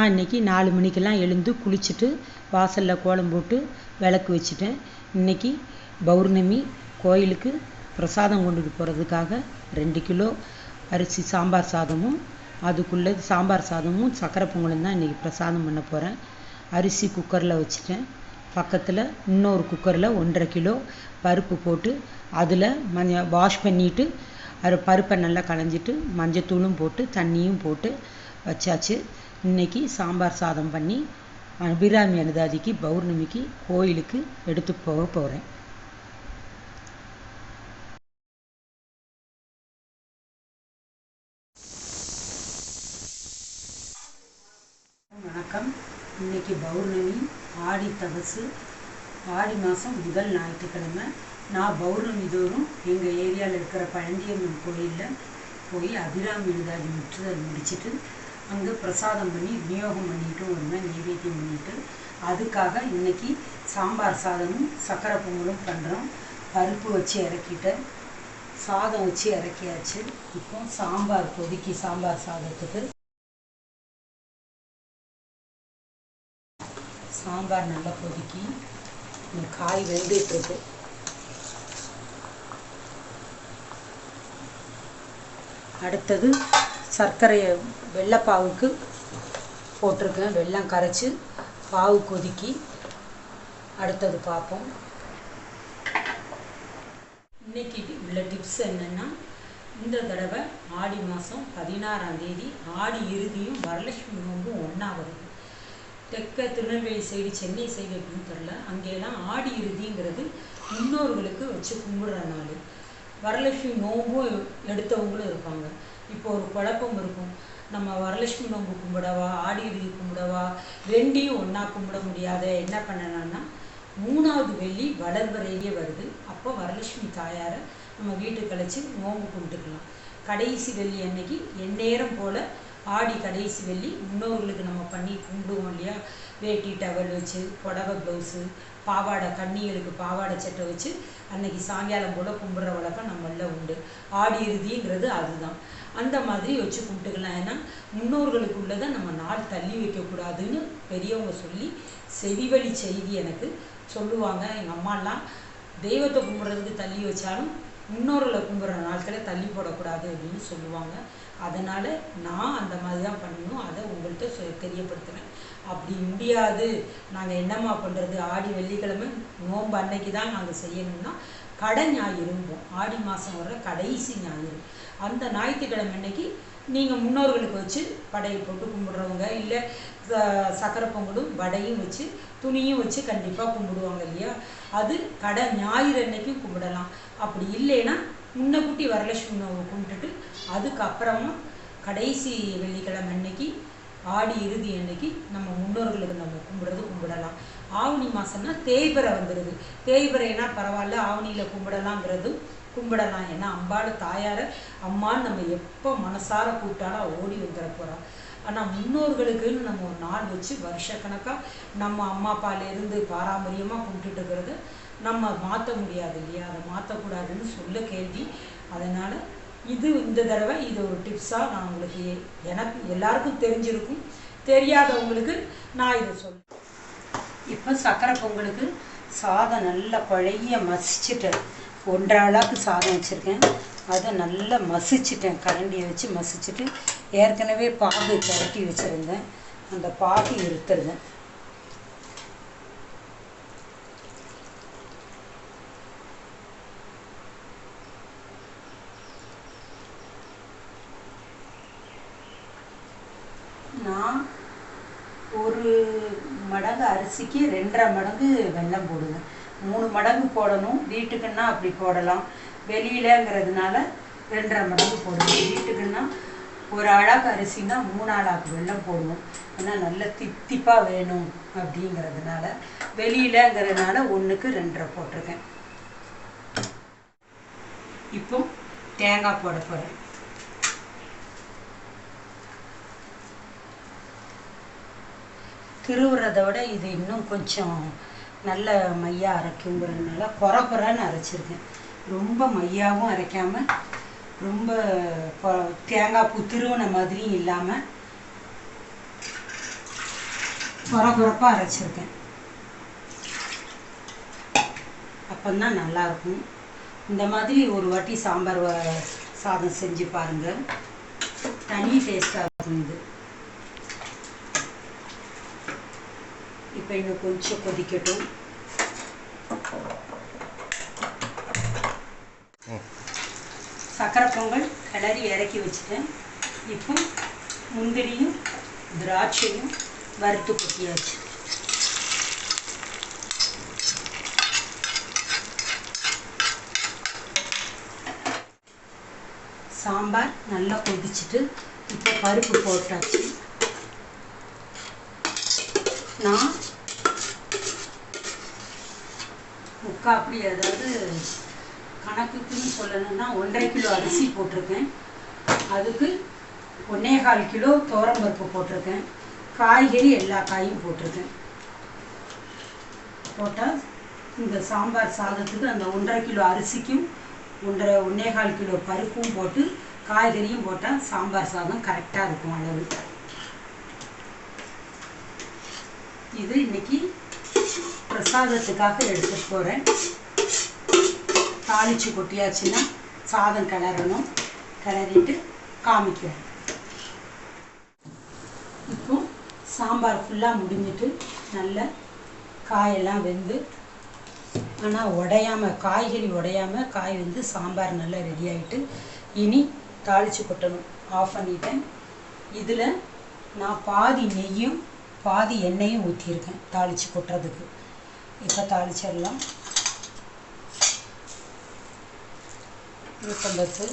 நான் இன்றைக்கி நாலு மணிக்கெல்லாம் எழுந்து குளிச்சுட்டு வாசலில் கோலம் போட்டு விளக்கு வச்சுட்டேன். இன்றைக்கி பௌர்ணமி கோயிலுக்கு பிரசாதம் கொண்டுட்டு போகிறதுக்காக ரெண்டு கிலோ அரிசி சாம்பார் சாதமும் அதுக்குள்ளே சாம்பார் சாதமும் சக்கரை பொங்கலும் தான் இன்றைக்கி பிரசாதம் பண்ண போகிறேன் அரிசி குக்கரில் வச்சுட்டேன். பக்கத்தில் இன்னொரு குக்கரில் ஒன்றரை கிலோ பருப்பு போட்டு அதில் மஞ்ச வாஷ் பண்ணிவிட்டு அது பருப்பை நல்லா களைஞ்சிட்டு மஞ்சத்தூளும் போட்டு தண்ணியும் போட்டு வச்சாச்சு. இன்னைக்கு சாம்பார் சாதம் பண்ணி அபிராமி அனுதாதிக்கு பௌர்ணமிக்கு கோயிலுக்கு எடுத்து போக போகிறேன் வணக்கம். இன்னைக்கு பௌர்ணமி ஆடி தபசு ஆடி மாதம் முதல் ஞாயிற்றுக்கிழமை. நான் பௌர்ணமி தோறும் எங்கள் ஏரியாவில் இருக்கிற பழந்தியம்மன் கோயிலில் போய் அபிராமி விருதாதி முற்றுதல் முடிச்சிட்டு அங்கே பிரசாதம் பண்ணி விநியோகம் பண்ணிட்டு வருவேன் நைவேத்தியம் பண்ணிட்டு அதுக்காக இன்னைக்கு சாம்பார் சாதமும் சக்கரை பொங்கலும் பண்ணுறோம் பருப்பு வச்சு இறக்கிட்டேன் சாதம் வச்சு இறக்கியாச்சு. இப்போ சாம்பார் கொதிக்கி சாம்பார் சாதத்துக்கு. சாம்பார் நல்லா கொதிக்கி காய் வெந்துட்டு இருக்கு. அடுத்தது சர்க்கரையை வெள்ளைப்பாவுக்கு போட்டிருக்கேன். வெள்ளம் கரைச்சி பாவு கொதிக்கி அடுத்தது பார்ப்போம். இன்னைக்கு உள்ள டிப்ஸ் என்னென்னா இந்த தடவை ஆடி மாதம் பதினாறாம் தேதி ஆடி இறுதியும் வரலட்சுமி நோம்பும் ஒன்றா வருது தெற்க திருநெல்வேலி சைடு சென்னை சைடு எப்படின்னு தெரில அங்கெல்லாம் ஆடி இறுதிங்கிறது முன்னோர்களுக்கு வச்சு கும்பிடுற நாள். வரலட்சுமி நோம்பும் எடுத்தவங்களும் இருப்பாங்க. இப்போ ஒரு குழப்பம் இருக்கும். நம்ம வரலட்சுமி நோம்பு கும்பிடவா ஆடி இறுதி கும்பிடவா ரெண்டையும் ஒன்றா கும்பிட முடியாத என்ன பண்ணலாம்னா மூணாவது வெள்ளி வளர்வரையே வருது. அப்போ வரலட்சுமி தாயாரை நம்ம வீட்டுக்கு கழிச்சு நோம்பு கும்பிட்டுக்கலாம். கடைசி வெள்ளி அன்னைக்கு எந்நேரம் போல் ஆடி கடைசி வெள்ளி முன்னோர்களுக்கு நம்ம பண்ணி கும்பிடுவோம் இல்லையா? வேட்டி டவல் வச்சு புடவை ப்ளவுஸு பாவாடை கண்ணிகளுக்கு பாவாடை சட்டை வச்சு அன்னைக்கு சாயங்காலம் கூட கும்பிட்ற வழக்கம் நம்மள உண்டு. ஆடி இறுதிங்கிறது அதுதான். அந்த மாதிரி வச்சு கும்பிட்டுக்கலாம். ஏன்னா முன்னோர்களுக்கு உள்ளதை நம்ம நாள் தள்ளி வைக்கக்கூடாதுன்னு பெரியவங்க சொல்லி செவிவழி செய்தி எனக்கு சொல்லுவாங்க. எங்கள் அம்மாலாம் தெய்வத்தை கும்பிட்றதுக்கு தள்ளி வச்சாலும் முன்னோர்களை கும்பிட்ற நாட்களை தள்ளி போடக்கூடாது அப்படின்னு சொல்லுவாங்க. அதனால் நான் அந்த மாதிரி தான் பண்ணணும். அதை உங்கள்கிட்ட தெரியப்படுத்துகிறேன் அப்படி முடியாது. நாங்கள் என்னம்மா பண்ணுறது ஆடி வெள்ளிக்கிழமை நோம்பு அன்னைக்கு தான் நாங்கள் செய்யணும்னா கடை ஞாயிறும்போம் ஆடி மாதம் வர கடைசி ஞாயிறு. அந்த ஞாயிற்றுக்கிழமை அன்னைக்கு நீங்கள் முன்னோர்களுக்கு வச்சு படையை போட்டு கும்பிட்றவங்க இல்லை சக்கரை பொங்கலும் வடையும் வச்சு துணியும் வச்சு கண்டிப்பாக கும்பிடுவாங்க இல்லையா? அது கடை ஞாயிறு அன்னைக்கும் கும்பிடலாம். அப்படி இல்லைன்னா முன்னக்கூட்டி வரலட்சுமி நோவை கும்பிட்டுட்டு அதுக்கப்புறமா கடைசி வெள்ளிக்கிழமை அன்னைக்கு ஆடி இறுதி அன்னைக்கு நம்ம முன்னோர்களுக்கு நம்ம கும்பிடுறது கும்பிடலாம். ஆவணி மாதம்னா தேய்பிறை வந்துடுது தேய்பிறைனா பரவாயில்ல ஆவணியில் கும்பிடலாங்கிறது கும்பிடலாம். ஏன்னா அம்பாள் தாயாரை அம்மான்னு நம்ம எப்போ மனசார கூப்பிட்டாலும் ஓடி வந்துட போகிறோம் ஆனால் முன்னோர்களுக்குன்னு நம்ம ஒரு நாள் வச்சு வருஷக்கணக்காக நம்ம அம்மா அப்பாலேருந்து பாரம்பரியமாக கும்பிட்டுட்டு இருக்கிறது நம்ம மாற்ற முடியாது இல்லையா? அதை மாற்றக்கூடாதுன்னு சொல்ல கேள்வி. அதனால் இது இந்த தடவை இது ஒரு டிப்ஸாக நான் உங்களுக்கு எனக்கு எல்லாருக்கும் தெரிஞ்சிருக்கும். தெரியாதவங்களுக்கு நான் இதை சொல் இப்போ சக்கரை பொங்கலுக்கு சாதம் நல்லா பழைய மசிச்சுட்டேன். ஒன்றரை அளவுக்கு சாதம் வச்சுருக்கேன். அதை நல்லா மசிச்சிட்டேன். கரண்டியை வச்சு மசிச்சுட்டு ஏற்கனவே பாகு திரட்டி வச்சுருந்தேன். அந்த பாகு இருத்துருந்தேன் நான் ஒரு மடங்கு அரிசிக்கு ரெண்டரை மடங்கு வெள்ளம் போடுவேன். மூணு மடங்கு போடணும். வீட்டுக்குன்னா அப்படி போடலாம். வெளியிலங்கிறதுனால ரெண்டரை மடங்கு போடுவேன். வீட்டுக்குன்னா ஒரு அழகு அரிசினா மூணு அழகு வெள்ளம் போடுவோம். ஏன்னா நல்ல தித்திப்பாக வேணும் அப்படிங்கிறதுனால வெளியிலங்கிறதுனால ஒன்றுக்கு ரெண்டரை போட்டிருக்கேன். இப்போ தேங்காய் போட போகிறேன் திருவுறதை விட இது இன்னும் கொஞ்சம் நல்ல மையாக அரைக்குங்கிறதுனால குறை குறைன்னு அரைச்சிருக்கேன். ரொம்ப மையாகவும் அரைக்காமல் ரொம்ப தேங்காய் பூ மாதிரியும் இல்லாமல் குறகுறப்பாக அரைச்சிருக்கேன். அப்போந்தான் நல்லாயிருக்கும் இந்த மாதிரி ஒரு வாட்டி சாம்பார் வ- சாதம் செஞ்சு பாருங்கள் தனி டேஸ்ட்டாக இருக்கும் இது. இப்போ இன்னும் கொஞ்சம் கொதிக்கட்டும். சக்கரை பொங்கல் கிளறி இறக்கி வச்சுட்டேன். இப்போ முந்திரியும் திராட்சையும் வறுத்து கொட்டியாச்சு. சாம்பார் நல்லா கொதிச்சுட்டு இப்போ பருப்பு போட்டாச்சு. நான் முக்காப்படி அதாவது கணக்குக்குன்னு சொல்லணும்னா ஒன்றரை கிலோ அரிசி போட்டிருக்கேன். அதுக்கு ஒன்றே கால் கிலோ பருப்பு போட்டிருக்கேன். காய்கறி எல்லா காயும் போட்டிருக்கேன். போட்டால் இந்த சாம்பார் சாதத்துக்கு அந்த ஒன்றரை கிலோ அரிசிக்கும் ஒன்றரை ஒன்றே கால் கிலோ பருப்பும் போட்டு காய்கறியும் போட்டால் சாம்பார் சாதம் கரெக்டாக இருக்கும் அளவு. இது இன்னைக்கு பிரசாதத்துக்காக எடுத்துட்டு போகிறேன் தாளிச்சு கொட்டியாச்சுன்னா சாதம் கிளறணும். கிளறிட்டு காமிக்கிறேன் இப்போ சாம்பார் ஃபுல்லாக முடிஞ்சிட்டு நல்ல காயெல்லாம் வெந்து ஆனால் உடையாமல் காய்கறி உடையாமல் காய் வந்து சாம்பார் நல்லா ரெடி ஆகிட்டு இனி தாளிச்சு கொட்டணும். ஆஃப் பண்ணிட்டேன். இதில் நான் பாதி நெய்யும் பாதி எண்ணெயும் ஊற்றியிருக்கேன் தாளிச்சு கொட்டுறதுக்கு. இப்போ தாளிச்சிடலாம். உளுத்தம்பருப்பு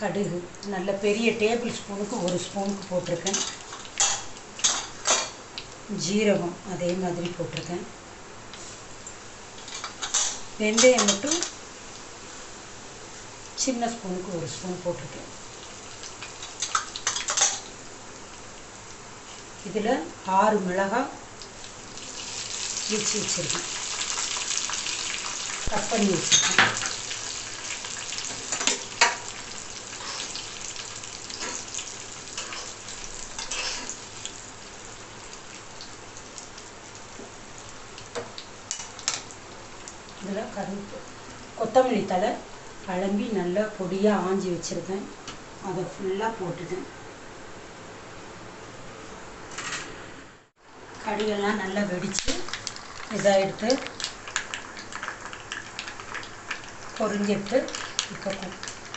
கடுகு. நல்ல பெரிய டேபிள் ஸ்பூனுக்கு ஒரு ஸ்பூனுக்கு போட்டிருக்கேன். ஜீரகம் அதே மாதிரி போட்டிருக்கேன். வெந்தயம் மட்டும் சின்ன ஸ்பூனுக்கு ஒரு ஸ்பூன் போட்டிருக்கேன். இதில் ஆறு மிளகாய் வச்சு வச்சுருக்கேன். கட் பண்ணி வச்சுருக்கேன். இதில் கருப்பு கொத்தமல்லி தழை அலம்பி நல்லா பொடியாக ஆஞ்சி வச்சுருக்கேன். அதை ஃபுல்லாக போட்டுட்டேன். கடுகெல்லாம் நல்லா வெடித்து இதாக எடுத்து பொரிஞ்சிட்டு இப்போ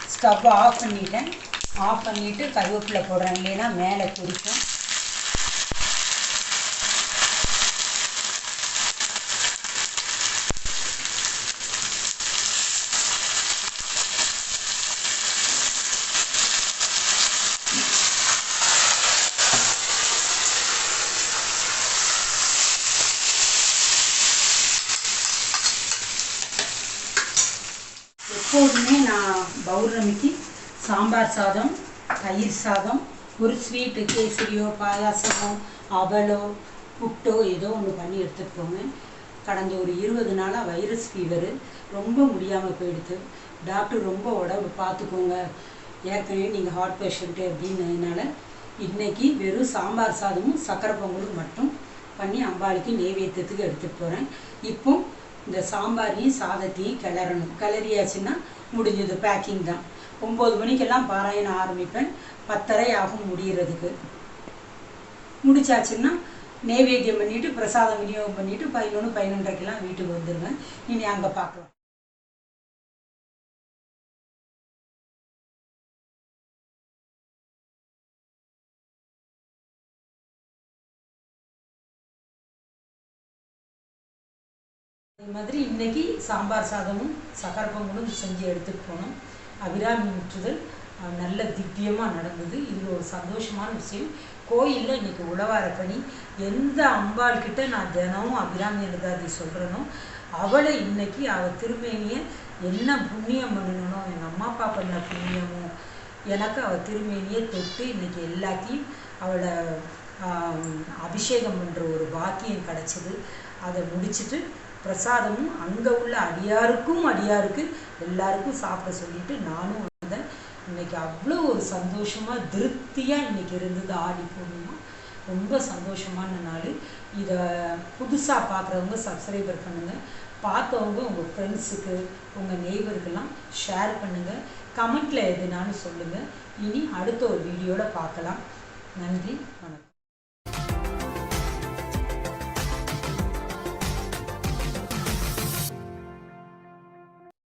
ஸ்டவ்வை ஆஃப் பண்ணிட்டேன். ஆஃப் பண்ணிவிட்டு கருவேப்பிலை போடுறேன். இல்லைன்னா மேலே பிடிக்கும் எப்போதுமே நான் பௌர்ணமிக்கு சாம்பார் சாதம் தயிர் சாதம் ஒரு ஸ்வீட்டு கேசரியோ பாயாசமோ அவலோ புட்டோ ஏதோ ஒன்று பண்ணி எடுத்துகிட்டு போவேன். கடந்த ஒரு இருபது நாளாக வைரஸ் ஃபீவரு ரொம்ப முடியாமல் போயிடுது. டாக்டர் ரொம்ப உடம்பு பார்த்துக்கோங்க. ஏற்கனவே நீங்கள் ஹார்ட் பேஷண்ட்டு அப்படின்னதுனால இன்றைக்கி வெறும் சாம்பார் சாதமும் சக்கரை பொங்கலும் மட்டும் பண்ணி அம்பாளுக்கு நெய்வேத்தியத்துக்கு எடுத்துகிட்டு போகிறேன் இப்போ இந்த சாம்பாரையும் சாதத்தையும் கிளறணும். கிளறியாச்சுன்னா முடிஞ்சது. பேக்கிங் தான். ஒம்பது மணிக்கெல்லாம் பாராயணம் ஆரம்பிப்பேன். பத்தரை ஆகும் முடியறதுக்கு. முடிச்சாச்சுன்னா நெய்வேத்தியம் பண்ணிவிட்டு பிரசாதம் விநியோகம் பண்ணிவிட்டு பதினொன்று பதினொன்றரைக்கெல்லாம் வீட்டுக்கு வந்துடுவேன் இனி அங்கே பார்க்கலாம். அதே மாதிரி இன்றைக்கி சாம்பார் சாதமும் சக்கரை செஞ்சு எடுத்துகிட்டு போனோம். அபிராமி முற்றுதல் நல்ல திவ்யமாக நடந்தது. இதில் ஒரு சந்தோஷமான விஷயம். கோயிலில் இன்றைக்கி உழவார பணி. எந்த அம்பாள் கிட்ட நான் தினமும் அபிராமி எழுதாதி சொல்கிறேனோ அவளை இன்னைக்கு அவள் திருமேனியை என்ன புண்ணியம் பண்ணணும் எங்கள் அம்மா அப்பா பண்ண புண்ணியமோ எனக்கு அவள் திருமேனியை தொட்டு இன்றைக்கி எல்லாத்தையும் அவளை அபிஷேகம் பண்ணுற ஒரு பாக்கியம் கிடச்சிது. அதை முடிச்சுட்டு பிரசாதமும் அங்கே உள்ள அடியாருக்கும் அடியாருக்கு எல்லாருக்கும் சாப்பிட சொல்லிட்டு நானும் வந்தேன். இன்னைக்கு அவ்வளோ ஒரு சந்தோஷமாக திருப்தியாக இன்னைக்கு இருந்தது ஆடி பூர்ணிமா. ரொம்ப சந்தோஷமான நாள். இதை புதுசாக பார்க்குறவங்க சப்ஸ்கிரைபர் பண்ணுங்கள் பார்த்தவங்க உங்கள் ஃப்ரெண்ட்ஸுக்கு உங்கள் நெய்பருக்கெல்லாம் ஷேர் பண்ணுங்கள் கமெண்ட்டில் எதுனாலும் சொல்லுங்கள் இனி அடுத்த ஒரு வீடியோவில் பார்க்கலாம் நன்றி வணக்கம்.